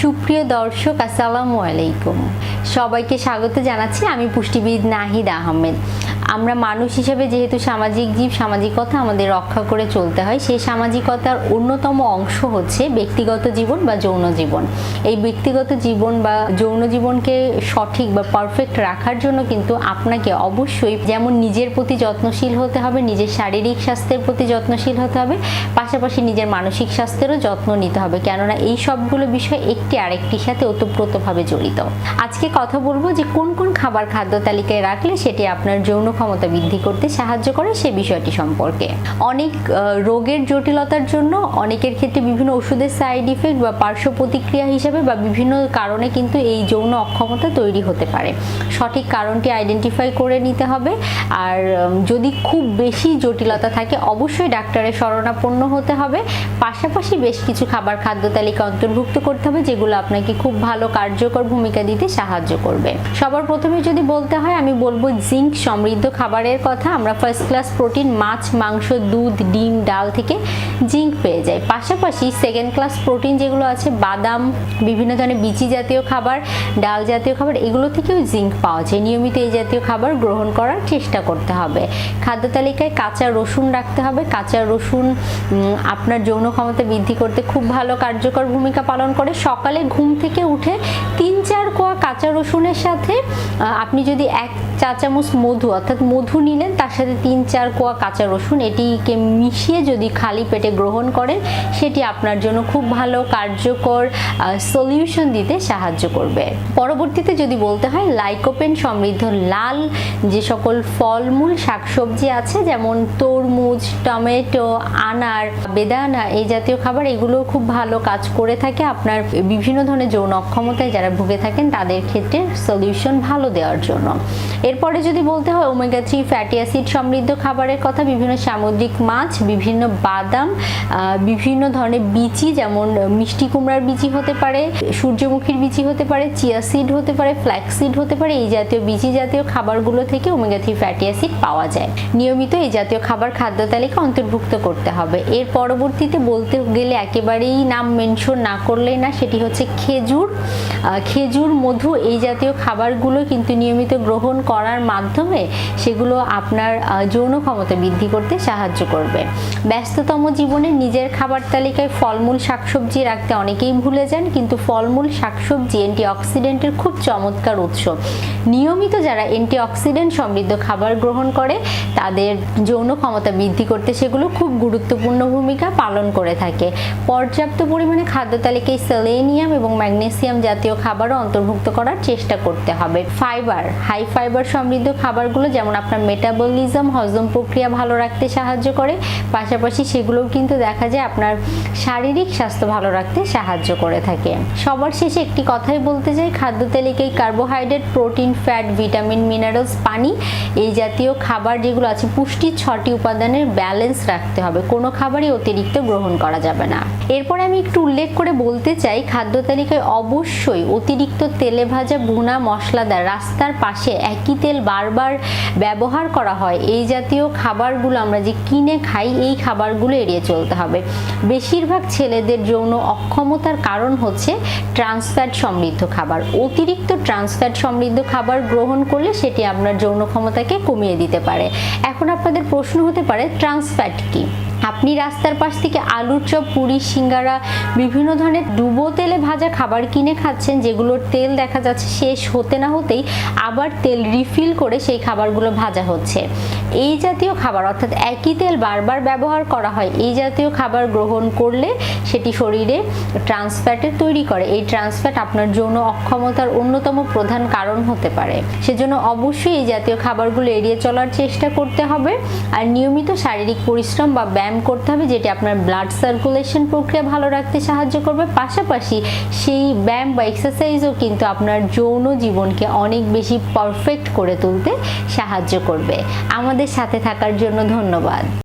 সুপ্রিয় দর্শক আসসালামু আলাইকুম। সবাইকে স্বাগত জানাচ্ছি আমি পুষ্টিবিদ নাহিদ আহমেদ। আমরা মানুষ হিসেবে যেহেতু সামাজিক জীব সামাজিকতা আমাদের রক্ষা করে চলতে হয়, সেই সামাজিকতার অন্যতম অংশ হচ্ছে ব্যক্তিগত জীবন বা যৌন জীবন। এই ব্যক্তিগত জীবন বা যৌন জীবনকে সঠিক বা পারফেক্ট রাখার জন্য কিন্তু আপনাকে অবশ্যই যেমন নিজের প্রতি যত্নশীল হতে হবে, নিজের শারীরিক স্বাস্থ্যের প্রতি যত্নশীল হতে হবে, পাশাপাশি নিজের মানসিক স্বাস্থ্যেরও যত্ন নিতে হবে। কেননা এই সবগুলো বিষয় একটি আরেকটির সাথে ওতপ্রোতভাবে জড়িত। আজকে কথা বলব যে কোন কোন খাবার খাদ্য তালিকায় রাখলে সেটি আপনার যৌন ক্ষমতা বৃদ্ধি করতে সাহায্য করে সে বিষয়টি সম্পর্কে। অনেক রোগের জটিলতার জন্য অনেকের ক্ষেত্রে বিভিন্ন ওষুধের সাইড ইফেক্ট বা পার্শ্ব প্রতিক্রিয়া হিসেবে বা বিভিন্ন কারণে কিন্তু এই যৌন অক্ষমতা তৈরি হতে পারে। সঠিক কারণটি আইডেন্টিফাই করে নিতে হবে। আর যদি খুব বেশি জটিলতা থাকে, অবশ্যই ডাক্তারের শরণাপন্ন হতে হবে। পাশাপাশি বেশ কিছু খাবার খাদ্য তালিকা অন্তর্ভুক্ত করতে হবে, যেগুলো আপনাকে খুব ভালো কার্যকর ভূমিকা দিতে সাহায্য করবে। সবার প্রথমে যদি বলতে হয়, আমি বলব জিঙ্ক সমৃদ্ধ খাবারের কথা আমরা ফার্স্ট ক্লাস প্রোটিন মাছ, মাংস, দুধ, ডিম, ডাল থেকে জিঙ্ক পেয়ে যাই। পাশাপাশি সেকেন্ড ক্লাস প্রোটিন যেগুলো আছে, বাদাম, বিভিন্ন ধরনের বিচি জাতীয় খাবার, ডাল জাতীয় খাবার, এগুলো থেকেও জিঙ্ক পাওয়া যায়। নিয়মিত এই জাতীয় খাবার গ্রহণ করার চেষ্টা করতে হবে। খাদ্য তালিকায় কাঁচা রসুন রাখতে হবে। কাঁচা রসুন আপনার যৌন ক্ষমতা বৃদ্ধি করতে খুব ভালো কার্যকর ভূমিকা পালন করে। সকালে ঘুম থেকে উঠে তিন চার কোয়া কাঁচা রসুনের সাথে আপনি যদি এক চা চামচ মধু, অর্থাৎ মধু নিলেন, তার সাথে তিন চার কোয়া কাঁচা রসুন, এটিকে মিশিয়ে যদি খালি পেটে গ্রহণ করেন, সেটি আপনার জন্য খুব ভালো, কার্যকর সলিউশন দিতে সাহায্য করবে। পরবর্তীতে যদি বলতে হয় লাইকোপেন সমৃদ্ধ লাল যে সকল ফলমূল, শাকসবজি আছে, যেমন তরমুজ, টমেটো, আনার, বেদানা, এই জাতীয় খাবার এগুলো খুব ভালো কাজ করে থাকে। আপনার বিভিন্ন ধরনের যৌন অক্ষমতায় যারা ভুগে থাকেন, তাদের ক্ষেত্রে সলিউশন ভালো দেওয়ার জন্য। এরপরে যদি বলতে হয় ওমেগা থ্রি ফ্যাটি অ্যাসিড সমৃদ্ধ খাবারের কথা, বিভিন্ন সামুদ্রিক মাছ, বিভিন্ন বাদাম বিভিন্ন ধরনের বিচি, যেমন মিষ্টি কুমড়ার বিচি হতে পারে, সূর্যমুখীর বিচি হতে পারে চিয়া সিড হতে পারে ফ্ল্যাক্স সিড হতে পারে, এই জাতীয় বিচি জাতীয় খাবারগুলো থেকে ওমেগা থ্রি ফ্যাটি অ্যাসিড পাওয়া যায়। নিয়মিত এই জাতীয় খাবার খাদ্য তালিকা অন্তর্ভুক্ত করতে হবে। এর পরবর্তীতে বলতে গেলে একেবারেই নাম মেনশন না করলেই না, সেটি হচ্ছে খেজুর। খেজুর, মধু এই জাতীয় খাবারগুলো কিন্তু নিয়মিত গ্রহণ করার মাধ্যমে সেগুলো আপনার যৌন ক্ষমতা বৃদ্ধি করতে সাহায্য করবে। ব্যস্ততম জীবনে নিজের খাবার তালিকায় ফলমূল, শাকসবজি রাখতে অনেকেই ভুলে যান, কিন্তু ফলমূল, শাকসবজি, অ্যান্টিঅক্সিডেন্টের খুব চমৎকার উৎস। নিয়মিত যারা অ্যান্টিঅক্সিডেন্ট সমৃদ্ধ খাবার গ্রহণ করে, তাদের যৌন ক্ষমতা বৃদ্ধি করতে সেগুলো খুব গুরুত্বপূর্ণ ভূমিকা পালন করে থাকে। পর্যাপ্ত পরিমাণে খাদ্য তালিকায় সেলেনিয়াম এবং ম্যাগনেসিয়াম জাতীয় খাবারও অন্তর্ভুক্ত করার চেষ্টা করতে হবে। ফাইবার, হাই ফাইবার সমৃদ্ধ খাবারগুলো, যেমন আপনার মেটাবলিজম হজম প্রক্রিয়া ভালো রাখতে সাহায্য করে, পাশাপাশি সেগুলোও কিন্তু দেখা যায় আপনার শারীরিক স্বাস্থ্য ভালো রাখতে সাহায্য করে থাকে। সবার শেষে একটি কথাই বলতে চাই, খাদ্য তালিকায় carbohydrate protein fat vitamin minerals পানি, এই জাতীয় খাবার যেগুলো আছে, পুষ্টির ছটি উপাদানের ব্যালেন্স রাখতে হবে। কোনো খাবারই অতিরিক্ত গ্রহণ করা যাবে না। এরপরে আমি একটু উল্লেখ করে বলতে চাই, খাদ্য তালিকায় অবশ্যই অতিরিক্ত তেলে ভাজা ভুনা মশলাদার রাস্তার পাশে একই তেল বারবার ব্যবহার করা হয়, এই জাতীয় খাবারগুলো আমরা যে কিনে খাই, এই খাবারগুলো এড়িয়ে চলতে হবে। বেশিরভাগ ছেলেদের যৌন অক্ষমতার কারণ হচ্ছে ট্রান্সফ্যাট সমৃদ্ধ খাবার। অতিরিক্ত ট্রান্সফ্যাট সমৃদ্ধ খাবার গ্রহণ করলে সেটি আপনার যৌন ক্ষমতাকে কমিয়ে দিতে পারে। এখন আপনাদের প্রশ্ন হতে পারে ট্রান্সফ্যাট কি? আপনি রাস্তার পাশ থেকে আলুর চপ, পুরি, সিঙ্গারা, বিভিন্ন ধরনের ডুবো তেলে ভাজা খাবার কিনে খাচ্ছেন, যেগুলোর তেল দেখা যাচ্ছে শেষ হতে না হতেই আবার তেল রিফিল করে সেই খাবারগুলো ভাজা হচ্ছে। এই জাতীয় খাবার, অর্থাৎ একই তেল বারবার ব্যবহার করা হয়, এই জাতীয় খাবার গ্রহণ করলে সেটি শরীরে ট্রান্সফ্যাটের তৈরি করে। এই ট্রান্সফ্যাট আপনার যৌন অক্ষমতার অন্যতম প্রধান কারণ হতে পারে। সেজন্য অবশ্যই এই জাতীয় খাবারগুলো এড়িয়ে চলার চেষ্টা করতে হবে। আর নিয়মিত শারীরিক পরিশ্রম বা ব্যায়াম করতে হবে, যেটি আপনার ব্লাড সার্কুলেশন প্রক্রিয়া ভালো রাখতে সাহায্য করবে। পাশাপাশি সেই ব্যায়াম বা এক্সারসাইজও কিন্তু আপনার যৌন জীবনকে অনেক বেশি পারফেক্ট করে তুলতে সাহায্য করবে। আমাদের সাথে থাকার জন্য ধন্যবাদ।